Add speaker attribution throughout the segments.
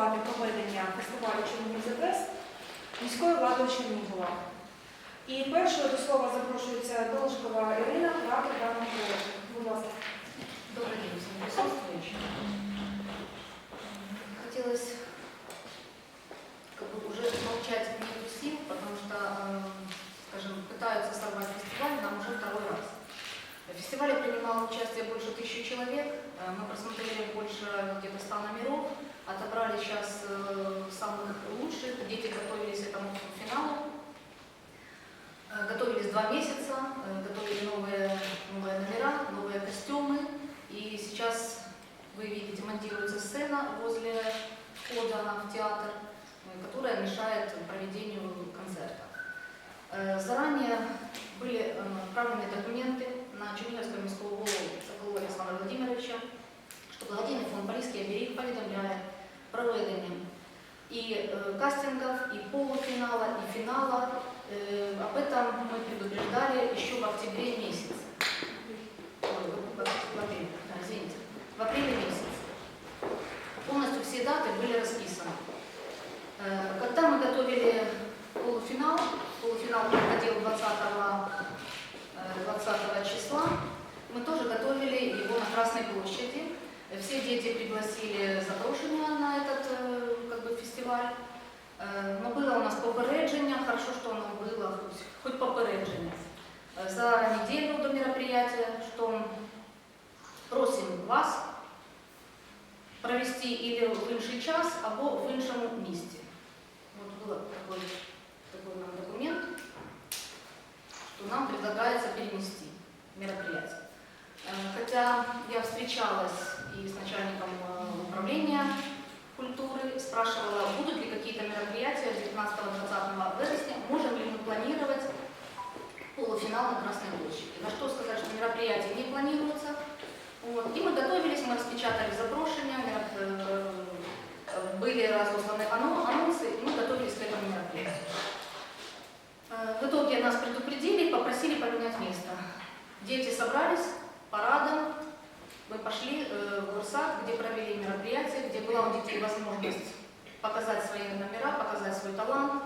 Speaker 1: ініціювати проведення фестивалю Чернігів The Best міською владою Чернігова. І першою до слова запрошується Должикова Ірина, оператор даного проєкту. Будь ласка.
Speaker 2: Добрый день всем присутствующим. Хотелось как бы уже молчать нету сил, потому что, э, скажем, пытаются сорвать фестиваль нам уже второй раз. В фестивале принимало участие больше тысячи человек, Э, мы просмотрели больше где-то 100 номеров, отобрали сейчас э, самых лучших, дети готовились к этому финалу. Э, Готовились два месяца, э, готовили новые, новые номера, новые костюмы. И сейчас вы видите, монтируется сцена возле входа в театр, э, которая мешает проведению концерта. Э, Заранее были э, отправлены документы на Черниговского міського голову Соколова Александра Владимировича, що благодійний фонд Поліський оберіг повідомляє проведенням і э, кастингов, и полуфинала, и финала. Э, Об этом мы предупреждали еще в октябре месяце. В- апреле, извините, в апреле месяце. Полностью все даты были расписаны. Э, Когда мы готовили полуфинал, полуфинал проходил 20, э, 20 числа, мы тоже готовили его на Красной площади. Э, Все дети пригласили запрошення на этот э, как бы, фестиваль. Е, Ну, було у нас попередження, хорошо, що воно було, хоч, хоч попередження. Е, За неделю до мероприятия, что просим вас провести или в інший час, або в іншому місті. Вот был такой, такой нам документ, что нам предлагается перенести мероприятие. Э, Хотя я встречалась и с начальником э, управления культуры, спрашивала, будут ли какие-то мероприятия 19-20 вересня, можем ли мы планировать полуфинал на Красной площади. На что сказать, что мероприятие не планируется. Вот. И мы готовились, мы распечатали запрошения, э, э, были разосланы ано- анонсы, и мы готовились к этому мероприятию. Э, В итоге нас предупредили и попросили поменять место. Дети собрались парадом, мы пошли э, в Горсад, где провели мероприятие, где была у детей возможность показать свои номера, показать свой талант.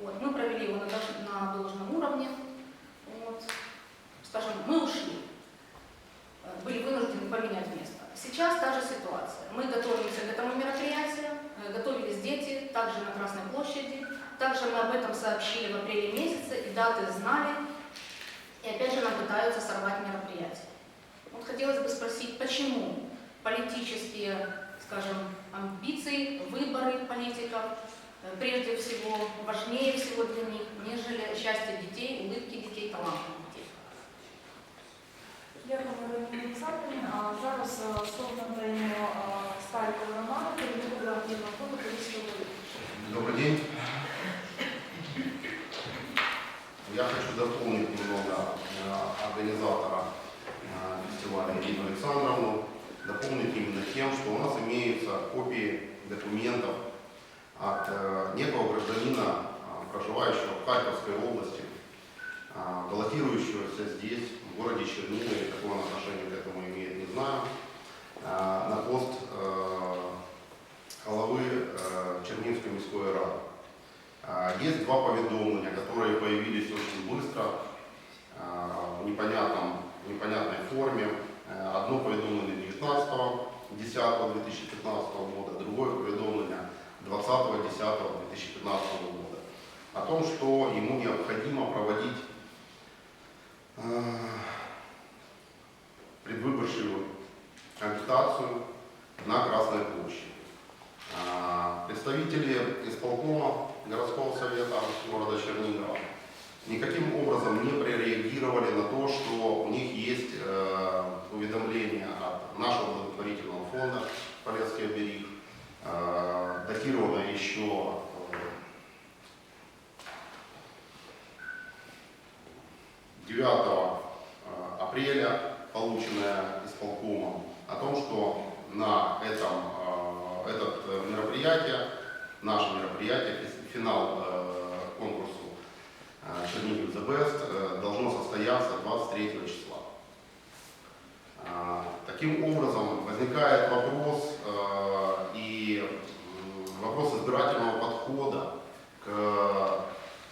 Speaker 2: Вот. Мы провели его на, на должном уровне. Вот. Скажем, мы ушли, были вынуждены поменять место. Сейчас та же ситуация. Мы готовимся к этому мероприятию, э, готовились дети, также на Красной площади. Также мы об этом сообщили в апреле месяце, и даты знали. И опять же нам пытаются сорвать мероприятие. Вот хотелось бы спросить, почему политические, скажем, амбиции, выборы политиков э, прежде всего важнее всего для них, нежели счастье детей, улыбки детей, таланты детей.
Speaker 1: Дякую, Ірина Олександрівна. А зараз е, слово надаємо е, Старикову Роману, керівнику благодійного фонду Поліського
Speaker 3: Добрый день. тем, что у нас имеются копии документов от э, некого гражданина, э, проживающего в Харьковской области, э, баллотирующегося здесь, в городе Чернигове, какое он отношение к этому имеет, не знаю, э, на пост э, голови е, Чернігівської міської ради. Е, Є два повідомлення, які появились очень быстро, е, в непонятном, в непонятной форме. Е, Одно повідомлення 19 10 2015 года, другое повідомлення 20 10 2015 года. О том, что ему необходимо проводить э, предвыборчую агитацию на Красной площади. А, Представители исполкома городского совета города Чернигова никаким образом не прореагировали на то, что у них есть э, уведомление от нашего благотворительного фонда «Полесский оберег», э, датировано еще э, 9 э, апреля, полученное исполкомом, о том, что на этом, э, этот мероприятие, наше мероприятие, фи- финал конкурсу Чернигов The Best должно состояться 23 числа. Таким образом, возникает вопрос, э, и м, вопрос избирательного подхода к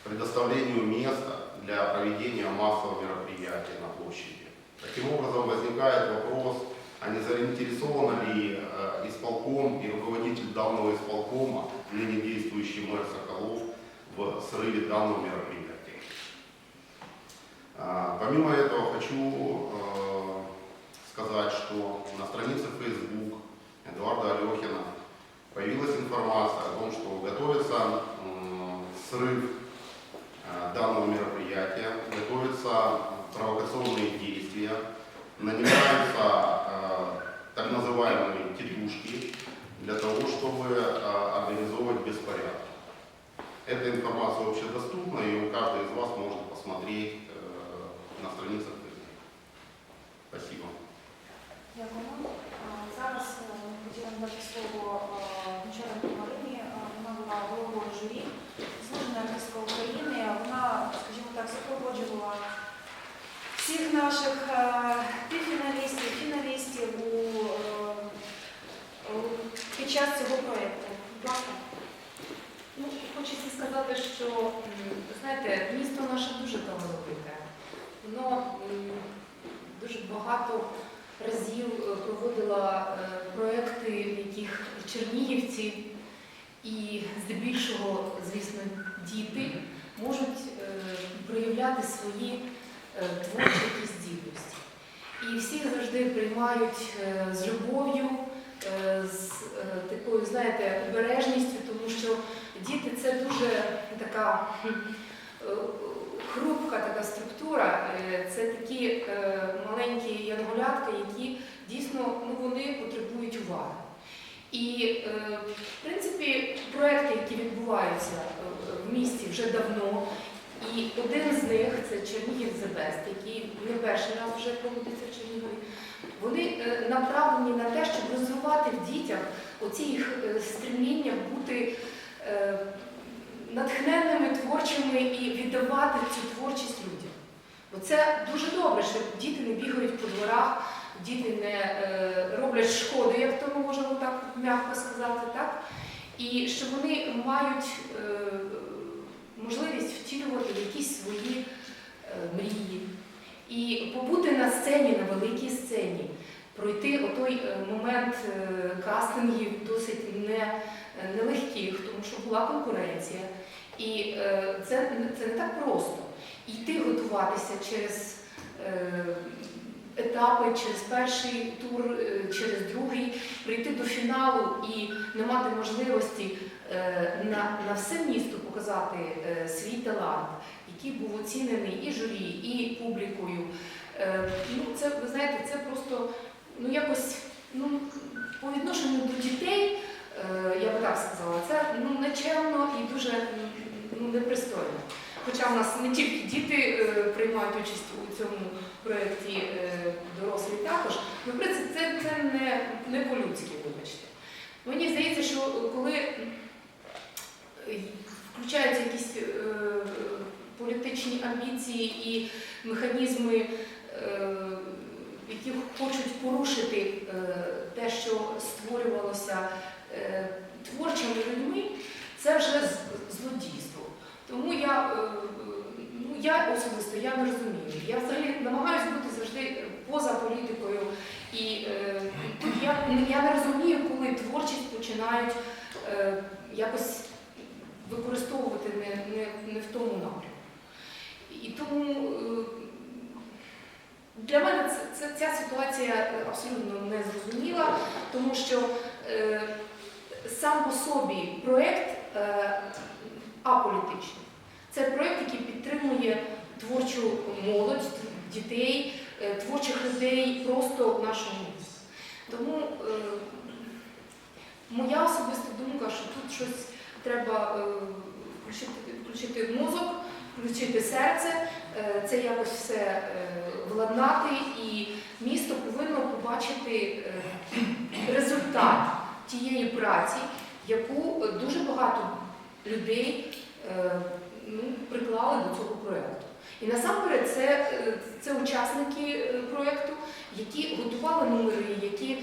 Speaker 3: предоставлению места для проведения массового мероприятия на площади. Таким образом возникает вопрос, а не заинтересован ли э, исполком и руководитель данного исполкома, ныне действующий мэр Соколов, в срыве данного мероприятия. Помимо этого хочу э, сказать, что на странице Facebook Эдуарда Алехина появилась информация о том, что готовится срыв э, данного мероприятия, готовятся провокационные действия, нанимаются э, так называемые тетушки для того, чтобы э, организовывать беспорядок. Эта информация общедоступна, и
Speaker 4: хочеться сказати, що знаєте, місто наше дуже талановите. Воно дуже багато разів е, проводило е, проекти, в яких чернігівці і здебільшого, звісно, діти можуть е, проявляти свої творчі здібності. І всіх завжди приймають з любов'ю, з такою, знаєте, обережністю, що Діти це дуже така е, хрупка така структура. Е, Це такі е, маленькі янголятка, які дійсно ну, вони потребують уваги. І, в принципі, проекти, які відбуваються в місті вже давно, і один з них це Чернігів Best, який не перший раз вже проводиться в Чернігові. Вони направлені на те, щоб розвивати в дітях оці їх е, стремління бути е, натхненними, творчими і віддавати цю творчість людям. Бо це дуже добре, що діти не бігають по дворах, діти не е, роблять шкоди, як то ми можемо так м'яко сказати, так? І що вони мають можливість втілювати якісь свої мрії. І побути на сцені, на великій сцені, пройти отой е, момент е, кастингів досить не, нелегких, тому що була конкуренція. І е, це, це не так просто. Йти готуватися через етапи, через перший тур, через другий, прийти до фіналу і не мати можливості на, на все місто показати свій талант, який був оцінений і журі, і публікою. Ну, це, ви знаєте, це просто ну, якось ну, по відношенню до дітей, е, я би так сказала, це ну, нечемно і дуже ну, непристойно. Хоча в нас не тільки діти е, приймають участь у цьому проєкті, е, дорослі також, ну, в принципі, це, це не, не по-людськи, вибачте. Мені здається, що коли включаються якісь е, політичні амбіції і механізми, е, які хочуть порушити е, те, що створювалося е, творчими людьми, це вже злодійство. Тому я, е, ну, я особисто я не розумію. Я взагалі намагаюся бути завжди поза політикою. І тут я, я не розумію, коли творчість починають якось використовувати не, не, не в тому напрямку. І тому для мене це, це, ця ситуація е, абсолютно не зрозуміла, тому що е, сам по собі проєкт е, аполітичний. Це проєкт, який підтримує творчу молодь, дітей, е, творчих людей просто в нашому місті. Тому е, моя особиста думка, що тут щось треба е, включити, включити мозок, включити серце, це якось все е, владнати, і місто повинно побачити е, результат тієї праці, яку е, дуже багато людей е, ну, приклали до цього проєкту. І насамперед це, е, це учасники е, проєкту, які готували номери, які е,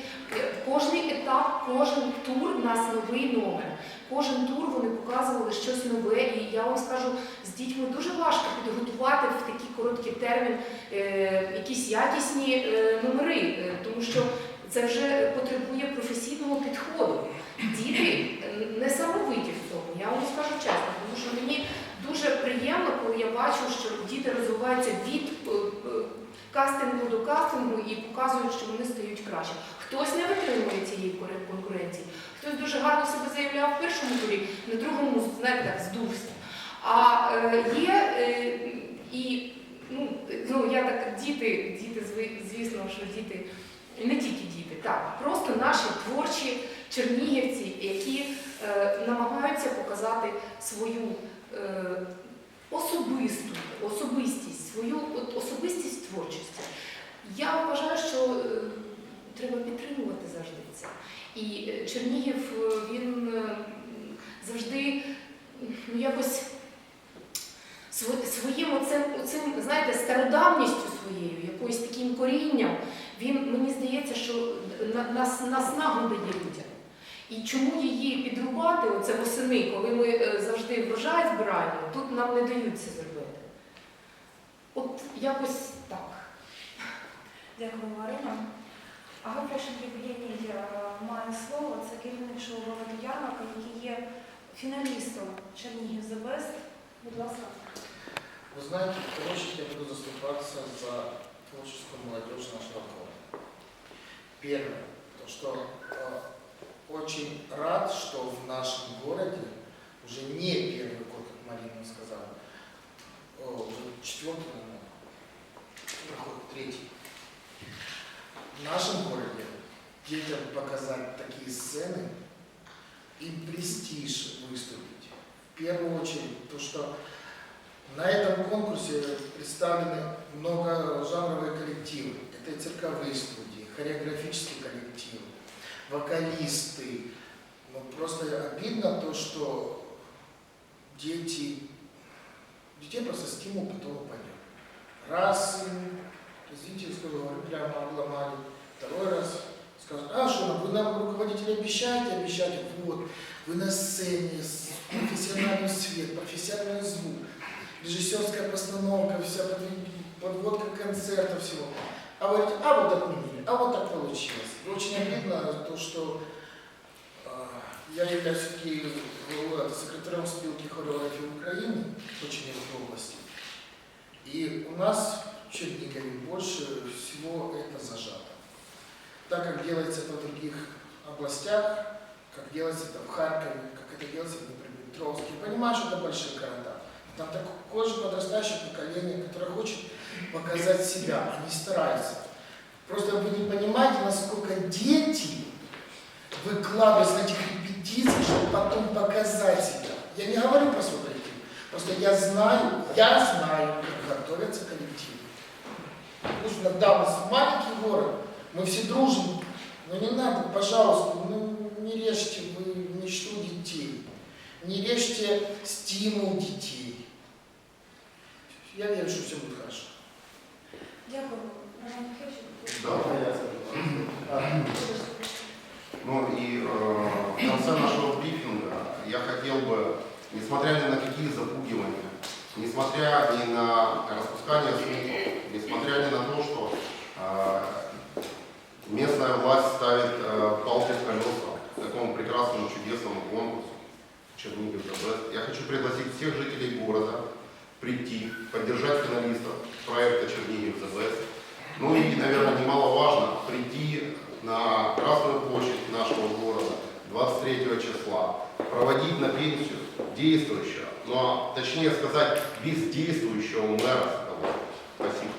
Speaker 4: кожний етап. кожен тур нас новий номер. Кожен тур вони показували щось нове, і я вам скажу, з дітьми дуже важко підготувати в такий короткий термін е, якісь якісні е, номери, е, тому що це вже потребує професійного підходу. Діти не самовиті в цьому, я вам скажу чесно, тому що мені дуже приємно, коли я бачу, що діти розвиваються від кастингу до кастингу і показують, що вони стають краще. Хтось не витримує цієї конкуренції, хтось дуже гарно себе заявляв в першому турі, на другому, знаєте, так, здувся. А е, є е, і ну, ну я так діти, діти, звісно, що діти, не тільки діти, так, просто наші творчі чернігівці, які е, намагаються показати свою е, особисту особистість, свою от, особистість творчості. Я вважаю, що е, треба підтримувати завжди це. І е, Чернігів е, він е, завжди ну, якось своїм оцим, оцим, знаєте, стародавністю своєю, якоюсь таким корінням, він, мені здається, що нас, наснагу дає людям. І чому її підрубати оце восени, коли ми завжди врожай збираємо, тут нам не дають це зробити. От якось так.
Speaker 1: Дякую, Марина. Ага, Фешн Євгеній е, має слово. Це керівник шоу «Балету Ярмарка, який є фіналістом Чернігів The Best. Будь ласка.
Speaker 5: Вы знаете, в первую очередь я буду заступаться за творческую молодежь нашего города. Первое, то что э, очень рад, что в нашем городе уже не первый год, как Марина сказала, э, уже четвертый, наверное, проходит третий. В нашем городе детям показать такие сцены и престиж выступить. В первую очередь, то, что на этом конкурсе представлены многожанровые коллективы. Это цирковые студии, хореографический коллектив, вокалисты. Ну, просто обидно то, что дети, детей просто стимул потом упадет. Раз говорю, прямо обломали. Второй раз скажут, а что, вы нам руководители обещаете, обещаете, вот, вы на сцене, профессиональный свет, профессиональный звук режиссерская постановка, вся под- подводка концерта, всего. А вы говорите, а вот отменили, а вот так получилось. И очень обидно то, что э, я являюсь все-таки секретарем спилки хореографии Украины по Черниговской области. И у нас в Чернигове больше всего это зажато. Так как делается это в других областях, как делается это в Харькове, как это делается в Днепропетровске. Я понимаю, что это большие города. Там такое же подрастающее поколение, которое хочет показать себя, они стараются. Просто вы не понимаете, насколько дети выкладываются на этих репетициях, чтобы потом показать себя. Я не говорю про свой коллектив, просто я знаю, я знаю, как готовятся коллективы. Что иногда у нас маленький город, мы все дружим, но не надо, пожалуйста, ну, не режьте вы мечту детей, не режьте стимул детей. Я верю, что все будет хорошо.
Speaker 1: Дякую.
Speaker 3: Да. Ну и э, в конце нашего брифинга я хотел бы, несмотря ни на какие запугивания, несмотря ни на распускание слухов, несмотря ни на то, что э, местная власть ставит э, палки в колеса такому прекрасному, чудесному конкурсу Чернигов я хочу пригласить всех жителей города прийти, поддержать финалистов проекта Чернигов Best, ну и, наверное, немаловажно, прийти на Красную площадь нашего города 23 числа, проводить на пенсию действующего, ну а точнее сказать, бездействующего мэра I think